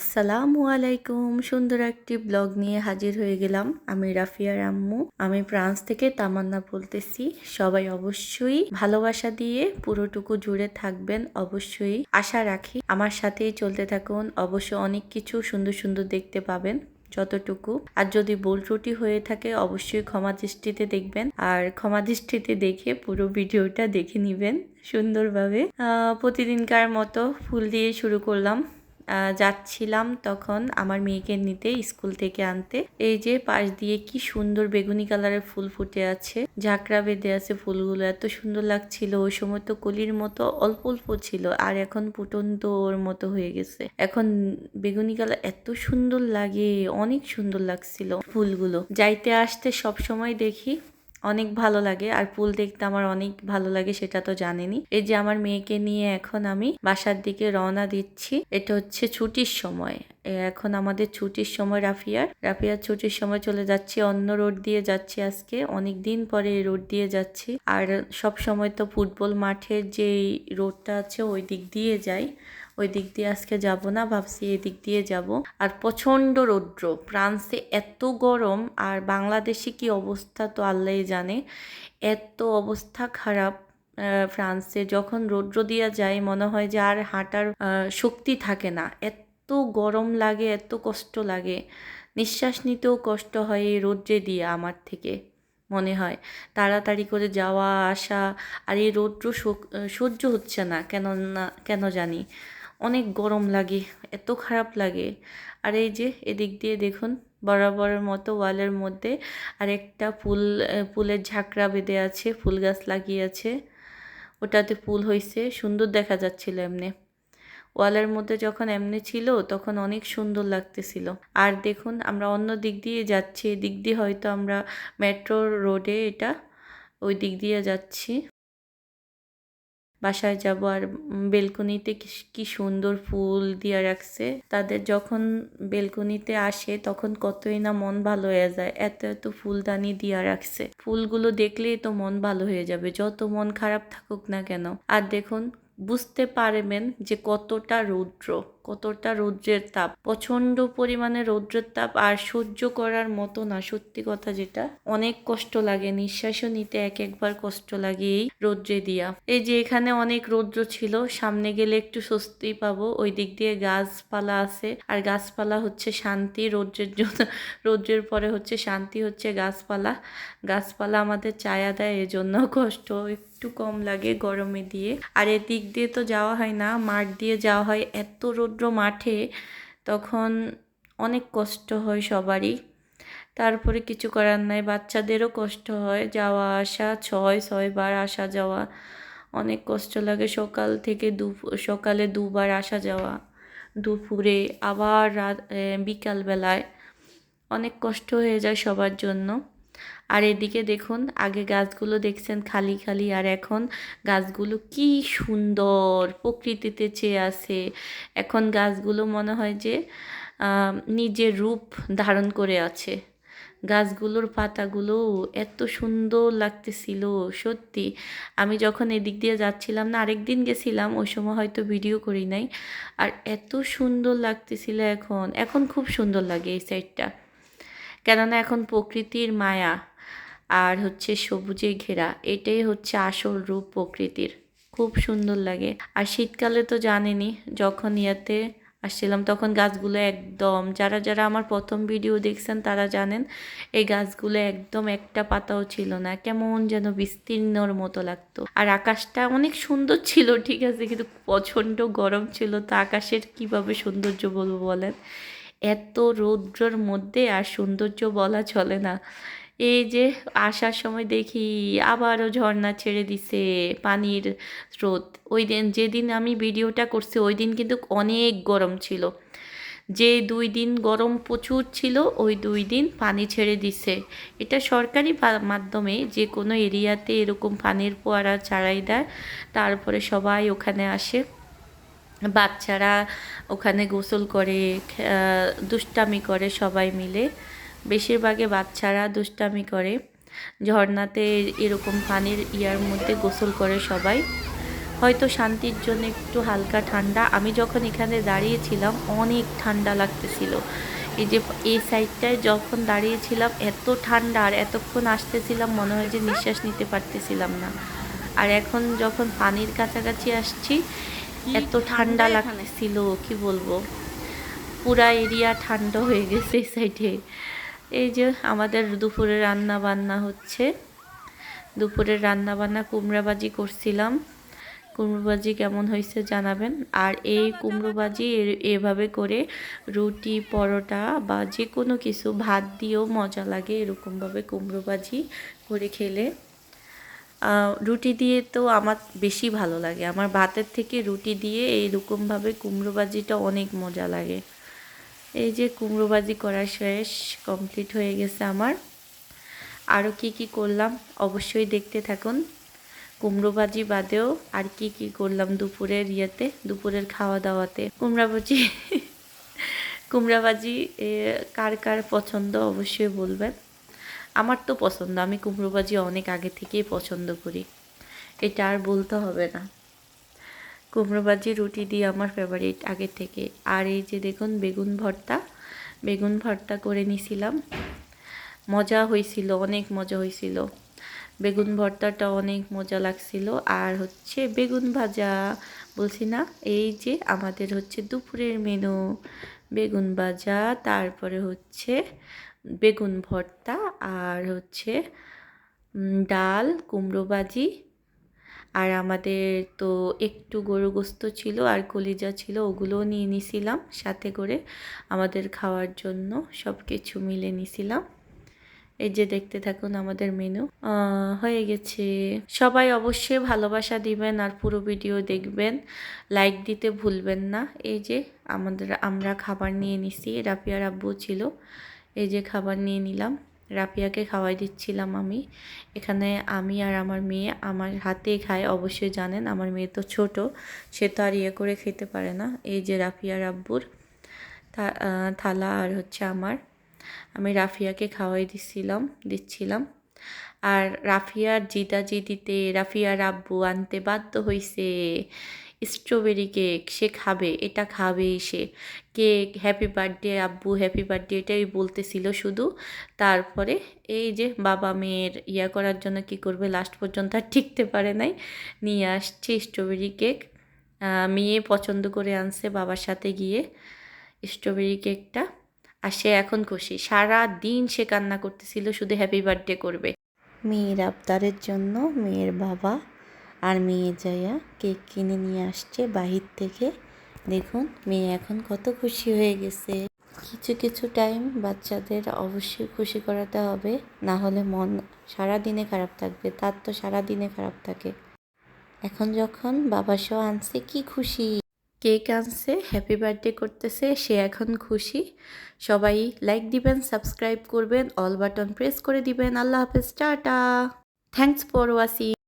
আসসালামু আলাইকুম। সুন্দর একটি ব্লগ নিয়ে হাজির হয়ে গেলাম আমি রাফিয়ার আম্মু। আমি ফ্রান্স থেকে তামান্না বলতেছি। সবাই অবশ্যই ভালোবাসা দিয়ে পুরোটুকু জুড়ে থাকবেন অবশ্যই। আশা রাখি আমার সাথেই চলতে থাকুন। অবশ্য অনেক কিছু সুন্দর সুন্দর দেখতে পাবেন যতটুকু। আর যদি বোল ত্রুটি হয়ে থাকে অবশ্যই ক্ষমা দৃষ্টিতে দেখবেন। আর ক্ষমা দৃষ্টিতে দেখে পুরো ভিডিওটা দেখে নিবেন সুন্দরভাবে। প্রতিদিনকার মতো ফুল দিয়ে শুরু করলাম। যাচ্ছিলাম তখন আমার মেয়েকে নিতে স্কুল থেকে আনতে। এই যে পাশ দিয়ে কি সুন্দর বেগুনি কালারের ফুল ফুটে আছে, ঝাঁকড়া বেঁধে আছে ফুলগুলো, এত সুন্দর লাগছিল। ওই সময় তো কলির মতো অল্প অল্প ছিল, আর এখন ফুটন্ত ওর মতো হয়ে গেছে। এখন বেগুনি কালার এত সুন্দর লাগে, অনেক সুন্দর লাগছিল ফুলগুলো। যাইতে আসতে সব সময় দেখি অনেক ভালো লাগে। আর ফুল দেখতে আমার অনেক ভালো লাগে সেটা তো জানেনি এই যে আমার মেয়েকে নিয়ে এখন আমি বাসার দিকে রওনা দিচ্ছি, এটা হচ্ছে ছুটির সময়। এখন আমাদের ছুটির সময় রাফিয়ার। রাফিয়ার ছুটির সময় চলে যাচ্ছি, অন্য রোড দিয়ে যাচ্ছি আজকে। অনেক দিন পরে এই রোড দিয়ে যাচ্ছি। আর সব সময় তো ফুটবল মাঠের যে রোডটা আছে ওই দিক দিয়ে যাই। ওই দিক দিয়ে আজকে যাব না, ভাবছি এদিক দিয়ে যাব। আর প্রচণ্ড রৌদ্র, ফ্রান্সে এত গরম আর বাংলাদেশে কি অবস্থা তো আল্লাহই জানে। এত অবস্থা খারাপ ফ্রান্সে যখন রৌদ্র দিয়া যায় মনে হয় যে আর হাঁটার শক্তি থাকে না। এত গরম লাগে, এত কষ্ট লাগে। নিঃশ্বাস নিতেও কষ্ট হয় এই রৌদ্রে দিয়ে আমার থেকে, মনে হয়। তাড়াতাড়ি করে যাওয়া, আসা, আর এই রৌদ্র সহ্য হচ্ছে না কেন না কেন জানি। অনেক গরম লাগে, এত খারাপ লাগে। আর এই যে এদিক দিয়ে দেখুন, বরাবরের মতো ওয়ালের মধ্যে আর একটা ফুল ফুলের ঝাঁকড়া বেঁধে আছে, ফুল গাছ লাগিয়েছে ওটাতে ফুল হয়েছে সুন্দর দেখা যাচ্ছিল এমনি। ওয়ালের মধ্যে যখন এমনি ছিল, তখন অনেক সুন্দর লাগতেছিল। আর দেখুন, আমরা অন্য দিক দিয়ে যাচ্ছি, এদিক দিয়ে হয়তো আমরা মেট্রো রোডে এটা ওই দিক দিয়ে যাচ্ছি। বাসায় যাব আর বেলকনিতে কি সুন্দর ফুল দিয়ে রাখছে। তাদের যখন বেলকনিতে আসে তখন কতই না মন ভালো হয়ে যায়। এত এত ফুলদানি দিয়া রাখছে। ফুলগুলো দেখলেই তো মন ভালো হয়ে যাবে। যত মন খারাপ থাকুক না কেন। আর দেখুন, বুঝতে পারবেন যে কতটা রৌদ্র। কতটা রৌদ্রের তাপ? প্রচণ্ড পরিমাণে রৌদ্রের তাপ আর সহ্য করার মতো না, সত্যি কথা যেটা। অনেক কষ্ট লাগে, নিঃশ্বাসও নিতে এক একবার কষ্ট লাগে এই রৌদ্রে দিয়া। এই যে এখানে অনেক রৌদ্র ছিল, সামনে গেলে একটু স্বস্তি পাবো। ওই দিক দিয়ে গাছপালা আছে আর গাছপালা হচ্ছে শান্তি, রৌদ্রের জন্য রৌদ্রের পরে হচ্ছে শান্তি হচ্ছে গাছপালা। গাছপালা আমাদের চায়া দেয়, এজন্য কষ্ট একটু কম লাগে গরমে দিয়ে। আর এদিক দিয়ে তো যাওয়া হয় না, মাঠ দিয়ে যাওয়া হয়, এত রৌদ্র মাঠে তখন অনেক কষ্ট হয় সবারই। তারপরে কিছু করার নাই, বাচ্চাদেরও কষ্ট হয়, যাওয়া আসা, ছয় ছয়বার আসা যাওয়া। অনেক কষ্ট লাগে সকাল থেকে দু সকালে দুবার আসা যাওয়া। দুপুরে আবার রাত বিকালবেলায়। অনেক কষ্ট হয়ে যায় সবার জন্য। আর এদিকে দেখুন, আগে গাছগুলো দেখছেন খালি খালি, আর এখন গাছগুলো কি সুন্দর প্রকৃতিতে চেয়ে আছে। এখন গাছগুলো মনে হয় যে নিজের রূপ ধারণ করে আছে। গাছগুলোর পাতাগুলো এত সুন্দর লাগতেছিল, সত্যি। আমি যখন এদিক দিয়ে যাচ্ছিলাম না, আরেক দিন গেছিলাম, ওই সময় হয়তো ভিডিও করি নাই। আর এত সুন্দর লাগতেছিল এখন। এখন খুব সুন্দর লাগে এই সাইডটা কেননা এখন প্রকৃতির মায়া। আর হচ্ছে সবুজে ঘেরা, এটাই হচ্ছে আসল রূপ প্রকৃতির। খুব সুন্দর লাগে। আর শীতকালে তো জানেনই, যখন ইয়াতে আসছিলাম, তখন গাছগুলো একদম, যারা যারা আমার প্রথম ভিডিও দেখছেন তারা জানেন, এই গাছগুলো একদম একটা পাতাও ছিল না, কেমন যেন বিস্তীর্ণর মতো লাগতো। আর আকাশটা অনেক সুন্দর ছিল, ঠিক আছে, কিন্তু প্রচণ্ড গরম ছিল, তো আকাশের কীভাবে সৌন্দর্য বলব বলেন? এত রৌদ্রর মধ্যে আর সৌন্দর্য বলা চলে না। এই যে আসার সময় দেখি আবারও ঝর্ণা ছেড়ে দিছে পানির স্রোত। ওই দিন, যেদিন আমি ভিডিওটা করছি, ওই দিন কিন্তু অনেক গরম ছিল। যে দুই দিন গরম প্রচুর ছিল, ওই দুই দিন পানি ছেড়ে দিছে। এটা সরকারি মাধ্যমে যে কোনো এরিয়াতে এরকম পানির ফোয়ারা ছাড়াই দেয়, তারপরে সবাই ওখানে আসে। বাচ্চারা ওখানে গোসল করে দুষ্টামি করে সবাই মিলে। বেশিরভাগে বাচ্চারা দুষ্টামি করে। ঝর্নাতে এরকম পানির ইয়ার মধ্যে গোসল করে সবাই। হয়তো শান্তির জন্য একটু হালকা ঠান্ডা। আমি যখন এখানে দাঁড়িয়েছিলাম অনেক ঠান্ডা লাগতেছিল। এই যে এই সাইডটায় যখন দাঁড়িয়েছিলাম এত ঠান্ডা আর এতক্ষণ আসতেছিলাম মনে হয় যে নিঃশ্বাস নিতে পারতেছিলাম না। আর এখন যখন পানির কাছাকাছি আসছি এত ঠান্ডা লাগতেছিল কি বলব? পুরা এরিয়া ঠান্ডা হয়ে গেছে এই সাইডে এই যে আমাদের দুপুরে রান্না বান্না হচ্ছে। দুপুরের রান্না বান্না কুমড়াবাজি করছিলাম। কুমড়োবাজি কেমন হয়েছে জানাবেন? আর এই কুমড়োবাজি এভাবে করে রুটি, পরোটা বা যে কোনো কিছু ভাত দিয়েও মজা লাগে এরকমভাবে কুমড়োবাজি করে খেলে। রুটি দিয়ে তো আমার বেশি ভালো লাগে। আমার ভাতের থেকে রুটি দিয়ে এইরকমভাবে কুমড়োবাজিটা অনেক মজা লাগে। এই যে কুমড়োবাজি করা শেষ কমপ্লিট হয়ে গেছে আমার। আরও কি কি করলাম অবশ্যই দেখতে থাকুন। কুমড়োবাজি বাদেও আর কি কি করলাম দুপুরের ইয়েতে দুপুরের খাওয়া দাওয়াতে কুমড়াবাজি কুমড়াবাজি এ, কার কার পছন্দ অবশ্যই বলবেন। আমার তো পছন্দ আমি কুমড়োবাজি অনেক আগে থেকেই পছন্দ করি। এটা আর বলতে হবে না। কুমড়োবাজি রুটি দিয়ে আমার ফেভারিট আগে থেকে। আর এই যে দেখুন, বেগুন ভর্তা বেগুন ভর্তা করে নিছিলাম। মজা হয়েছিল অনেক মজা হয়েছিল বেগুন ভর্তাটা অনেক মজা লাগছিল। আর হচ্ছে বেগুন ভাজা, বলছি না, এই যে আমাদের হচ্ছে দুপুরের মেনু বেগুন ভাজা, তারপরে হচ্ছে বেগুন ভর্তা, আর হচ্ছে ডাল, কুমড়ো ভাজি আর আমাদের তো একটু গরু গোস্ত ছিল আর কলিজা ছিল, ওগুলোও নিয়ে নিছিলাম সাথে করে। আমাদের খাওয়ার জন্য সব কিছু মিলে নিছিলাম। এই যে দেখতে থাকুন আমাদের মেনু। হয়ে গেছে। সবাই অবশ্যই ভালোবাসা দিবেন আর পুরো ভিডিও দেখবেন। লাইক দিতে ভুলবেন না। এই যে আমাদের, আমরা খাবার নিয়ে নিছি, রাফিয়ার আব্বু ছিল। এই যে খাবার নিয়ে নিলাম। রাফিয়াকে খাওয়াই দিচ্ছিলাম আমি। এখানে আমি আর আমার মেয়ে আমার হাতে খায়, অবশ্যই জানেন, আমার মেয়ে তো ছোট, সে তো আর ইয়ে করে খেতে পারে না। এই যে রাফিয়া রাব্বুর থালা আর হচ্ছে আমার। আমি রাফিয়াকে খাওয়াই দিচ্ছিলাম দিচ্ছিলাম। আর রাফিয়ার জিদা জিদিতে রাফিয়ার আব্বু আনতে বাধ্য হয়েছে স্ট্রবেরি কেক, সে খাবে, এটা খাবেই সে। কেক, হ্যাপি বার্থডে, আব্বু, হ্যাপি বার্থডে, এটাই বলতেছিল শুধু। তারপরে এই যে বাবা মেয়ের ইয়া করার জন্য কি করবে লাস্ট পর্যন্ত আর ঠিকতে পারে নাই। নিয়ে আসছে স্ট্রবেরি কেক। মেয়ে পছন্দ করে আনছে বাবার সাথে গিয়ে। স্ট্রবেরি কেকটা আর সে এখন খুশি। সারা দিন সে কান্না করতেছিল, শুধু হ্যাপি বার্থডে করবে। মেয়ের আবদারের জন্য মেয়ের বাবা আর মেয়ে যাইয়া কেক কিনে নিয়ে আসছে বাহির থেকে। দেখুন, মেয়ে এখন কত খুশি হয়ে গেছে। কিছু কিছু টাইম বাচ্চাদের অবশ্যই খুশি করাতে হবে। না হলে মন সারা দিনে খারাপ থাকবে, তার তো সারা দিনে খারাপ থাকে। এখন যখন বাবা সহ আনছে, কি খুশি। কেক আনছে হ্যাপি বার্থডে করতেছে, সে এখন খুশি। সবাই লাইক দিবেন সাবস্ক্রাইব করবেন অল বাটন প্রেস করে দিবেন। আল্লাহ হাফেজ, টাটা। Thanks for watching